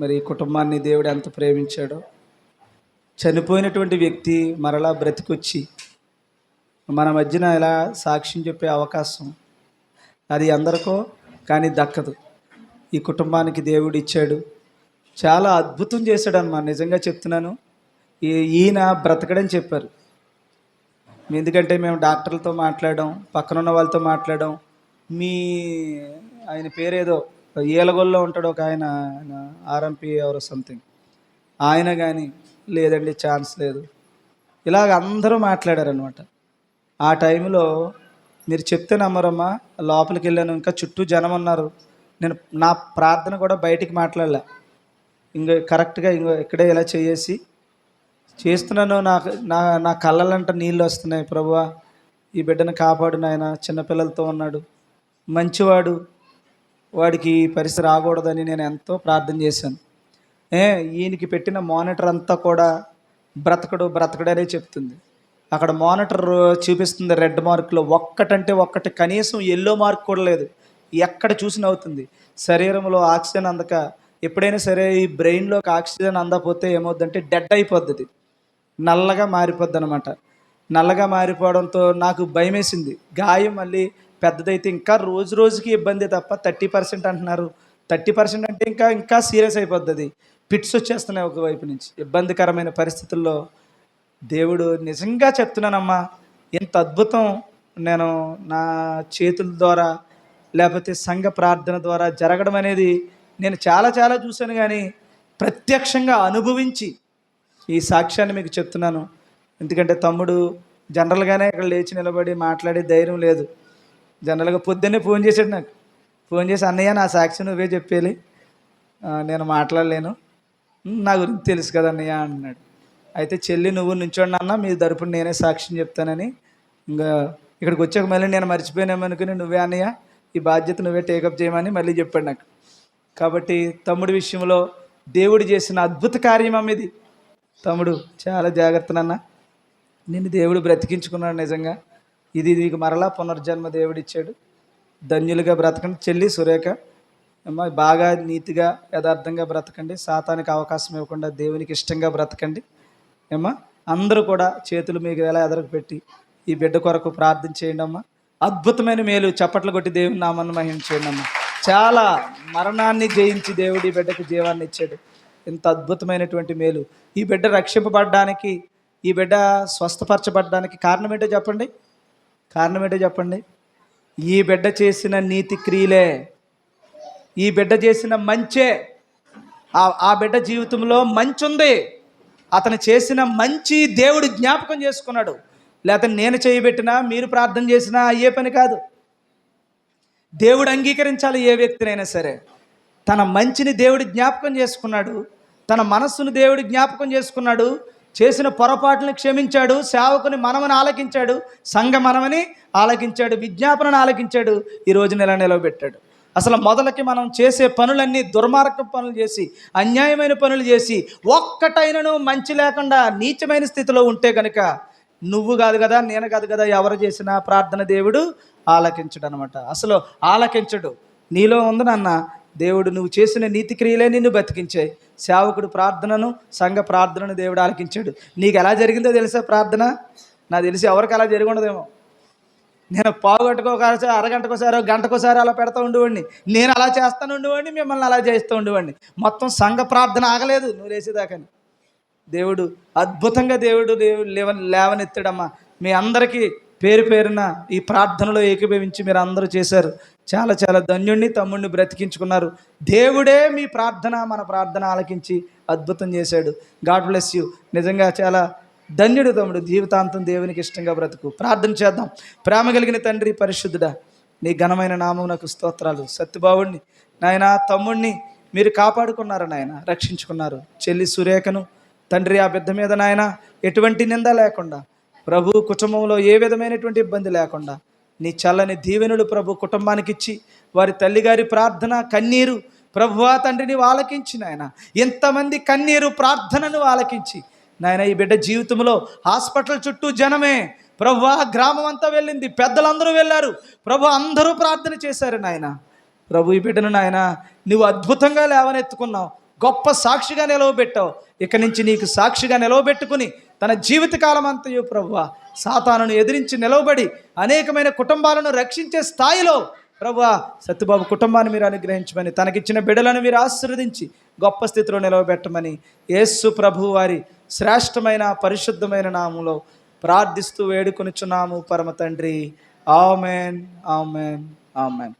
మరి ఈ కుటుంబాన్ని దేవుడు ఎంత ప్రేమించాడో. చనిపోయినటువంటి వ్యక్తి మరలా బ్రతికొచ్చి మన మధ్యన ఇలా సాక్ష్యం చెప్పే అవకాశం అది అందరికో కానీ దక్కదు. ఈ కుటుంబానికి దేవుడు ఇచ్చాడు. చాలా అద్భుతం చేశాడు నిజంగా చెప్తున్నాను. ఈ- ఈయన బ్రతకడని చెప్పారు. ఎందుకంటే మేము డాక్టర్లతో మాట్లాడడం పక్కన ఉన్న వాళ్ళతో మాట్లాడడం మీ ఆయన పేరేదో ఏలగొల్లో ఉంటాడు ఒక ఆయన ఆయన ఆర్ఎంపీ ఎవరో సంథింగ్ ఆయన కానీ లేదండి ఛాన్స్ లేదు. ఇలాగ అందరూ మాట్లాడారనమాట ఆ టైంలో మీరు చెప్తే నమ్మరమ్మా లోపలికి వెళ్ళాను ఇంకా చుట్టూ జనం ఉన్నారు. నేను నా ప్రార్థన కూడా బయటికి మాట్లాడలే. ఇంక కరెక్ట్గా ఇంకో ఇక్కడే ఇలా చేసి చేస్తున్నాను నాకు నా నా కళ్ళలంట నీళ్ళు వస్తున్నాయి ప్రభువా. ఈ బిడ్డను కాపాడు నాయన చిన్నపిల్లలతో ఉన్నాడు. మంచివాడు. వాడికి పరిస్థితి రాకూడదని నేను ఎంతో ప్రార్థన చేశాను. ఏ ఈయనకి పెట్టిన మానిటర్ అంతా కూడా బ్రతకడు బ్రతకడనే చెప్తుంది. అక్కడ మానిటర్ చూపిస్తుంది రెడ్ మార్క్లో ఒక్కటంటే ఒక్కటి కనీసం ఎల్లో మార్క్ కూడా లేదు. ఎక్కడ చూసిన అవుతుంది. శరీరంలో ఆక్సిజన్ అందక ఎప్పుడైనా సరే ఈ బ్రెయిన్లోకి ఆక్సిజన్ అందకపోతే ఏమవుద్దంటే డెడ్ అయిపోద్ది. నల్లగా మారిపోద్ది అనమాట నల్లగా మారిపోవడంతో నాకు భయం వేసింది గాయం మళ్ళీ పెద్దదైతే ఇంకా రోజు రోజుకి ఇబ్బంది తప్ప థర్టీ పర్సెంట్ అంటున్నారు. థర్టీ పర్సెంట్ అంటే ఇంకా ఇంకా సీరియస్ అయిపోద్ది. పిట్స్ వచ్చేస్తున్నాయి ఒకవైపు నుంచి. ఇబ్బందికరమైన పరిస్థితుల్లో దేవుడు నిజంగా చెప్తున్నానమ్మా ఎంత అద్భుతం నేను నా చేతుల ద్వారా లేకపోతే సంఘ ప్రార్థన ద్వారా జరగడం అనేది నేను చాలా చాలా చూశాను కానీ ప్రత్యక్షంగా అనుభవించి ఈ సాక్ష్యాన్ని మీకు చెప్తున్నాను. ఎందుకంటే తమ్ముడు జనరల్గానే ఇక్కడ లేచి నిలబడి మాట్లాడే ధైర్యం లేదు. జనరల్గా పొద్దున్నే ఫోన్ చేశాడు నాకు. ఫోన్ చేసి అన్నయ్య నా సాక్షి నువ్వే చెప్పేయాలి. నేను మాట్లాడలేను. నా గురించి తెలుసు కదా అన్నయ్య అన్నాడు. అయితే చెల్లి నువ్వు నుంచోండి అన్న మీ తరపున నేనే సాక్ష్యం చెప్తానని. ఇంకా ఇక్కడికి వచ్చాక మళ్ళీ నేను మర్చిపోయినామనుకుని నువ్వే అన్నయ్య ఈ బాధ్యత నువ్వే టేకప్ చేయమని మళ్ళీ చెప్పాడు నాకు. కాబట్టి తమ్ముడి విషయంలో దేవుడు చేసిన అద్భుత కార్యం అమ్మ ఇది. తమ్ముడు చాలా జాగ్రత్త నాన్న. నిన్ను దేవుడు బ్రతికించుకున్నాడు నిజంగా. ఇది నీకు మరలా పునర్జన్మ దేవుడు ఇచ్చాడు ధన్యులుగా బ్రతకండి. చెల్లి సురేఖ అమ్మ బాగా నీతిగా యథార్థంగా బ్రతకండి. సాతానికి అవకాశం ఇవ్వకుండా దేవునికి ఇష్టంగా బ్రతకండి. ఏమ్మా అందరూ కూడా చేతులు మీకు ఎలా ఎదరకు పెట్టి ఈ బిడ్డ కొరకు ప్రార్థన చేయండి అమ్మా. అద్భుతమైన మేలు చప్పట్లు కొట్టి దేవుని నామాన్ని మహిమ అమ్మా. చాలా మరణాన్ని జయించి దేవుడు ఈ బిడ్డకు జీవాన్ని ఇచ్చాడు. ఇంత అద్భుతమైనటువంటి మేలు. ఈ బిడ్డ రక్షింపబడడానికి ఈ బిడ్డ స్వస్థపరచబడడానికి కారణం ఏంటో చెప్పండి. కారణం ఏంటో చెప్పండి. ఈ బిడ్డ చేసిన నీతి క్రియలే ఈ బిడ్డ చేసిన మంచే ఆ బిడ్డ జీవితంలో మంచి ఉంది అతను చేసిన మంచి దేవుడు జ్ఞాపకం చేసుకున్నాడు. లేకపోతే నేను చేయబెట్టినా మీరు ప్రార్థన చేసినా అయ్యే పని కాదు. దేవుడు అంగీకరించాలి ఏ వ్యక్తినైనా సరే. తన మంచిని దేవుడు జ్ఞాపకం చేసుకున్నాడు. తన మనస్సును దేవుడు జ్ఞాపకం చేసుకున్నాడు. చేసిన పొరపాట్లను క్షమించాడు సేవకుని మనమని ఆలకించాడు సంఘ మనమని ఆలకించాడు విజ్ఞాపనను ఆలకించాడు ఈ రోజు నెల నిలవబెట్టాడు. అసలు మొదలకి మనం చేసే పనులన్నీ దుర్మార్గ పనులు చేసి అన్యాయమైన పనులు చేసి ఒక్కటైనను మంచి లేకుండా నీచమైన స్థితిలో ఉంటే కనుక నువ్వు కాదు కదా నేను కాదు కదా ఎవరు చేసిన ప్రార్థన దేవుడు ఆలకించడు అనమాట అసలు ఆలకించడు. నీలో ఉంది నాన్న దేవుడు నువ్వు చేసిన నీతి క్రియలే నిన్ను బతికించాయి. సేవకుడు ప్రార్థనను సంఘ ప్రార్థనను దేవుడు ఆలకించాడు. నీకు ఎలా జరిగిందో తెలుసా ప్రార్థన? నాకు తెలిసి ఎవరికి అలా జరిగి ఉండదేమో నేను పావు గంటకోసారి అరగంటకోసారి గంటకోసారి అలా పెడతా ఉండేవాడిని. నేను అలా చేస్తాను ఉండేవాడిని మిమ్మల్ని అలా చేస్తూ ఉండేవాడిని. మొత్తం సంఘ ప్రార్థన ఆగలేదు నువ్వు లేచేదాకని. దేవుడు అద్భుతంగా దేవుడు దేవుడు లేవ లేవనెత్తాడమ్మా. మీ అందరికీ పేరు పేరున ఈ ప్రార్థనలో ఏకీభవించి మీరు అందరూ చేశారు. చాలా చాలా ధన్యుణ్ణి తమ్ముడిని బ్రతికించుకున్నారు. దేవుడే మీ ప్రార్థన మన ప్రార్థన ఆలకించి అద్భుతం చేశాడు. God bless you. నిజంగా చాలా ధన్యుడు తమ్ముడు. జీవితాంతం దేవునికి ఇష్టంగా బ్రతుకు. ప్రార్థన చేద్దాం. ప్రేమ కలిగిన తండ్రి పరిశుద్ధుడా నీ ఘనమైన నామం నాకు స్తోత్రాలు. సత్యబావుణ్ణి నాయన తమ్ముణ్ణి మీరు కాపాడుకున్నారు నాయన రక్షించుకున్నారు. చెల్లి సురేఖను తండ్రి ఆ బిడ్డ మీద నాయన ఎటువంటి నింద లేకుండా ప్రభు కుటుంబంలో ఏ విధమైనటువంటి ఇబ్బంది లేకుండా నీ చల్లని దీవెనులు ప్రభు కుటుంబానికి ఇచ్చి వారి తల్లిగారి ప్రార్థన కన్నీరు ప్రభువా తండ్రిని ఆలకించి నాయన. ఎంతమంది కన్నీరు ప్రార్థనను ఆలకించి నాయన ఈ బిడ్డ జీవితంలో హాస్పిటల్ చుట్టూ జనమే. ప్రభు గ్రామం అంతా వెళ్ళింది. పెద్దలందరూ వెళ్ళారు. ప్రభు అందరూ ప్రార్థన చేశారు నాయన. ప్రభు ఈ బిడ్డను నాయన నువ్వు అద్భుతంగా లేవనెత్తుకున్నావు. గొప్ప సాక్షిగా నిలవబెట్టావు. ఇక నుంచి నీకు సాక్షిగా నిలవబెట్టుకుని తన జీవితకాలం అంతయు ప్రభువ సాతానును ఎదిరించి నిలవబడి అనేకమైన కుటుంబాలను రక్షించే స్థాయిలో ప్రభు సత్యబాబు కుటుంబాన్ని మీరు అనుగ్రహించమని తనకిచ్చిన బిడలను మీరు ఆశీర్వదించి గొప్ప స్థితిలో నిలవబెట్టమని యేసు ప్రభు వారి శ్రేష్టమైన పరిశుద్ధమైన నామంలో ప్రార్థిస్తూ వేడుకొనిచున్నాము పరమ తండ్రి. Amen amen amen.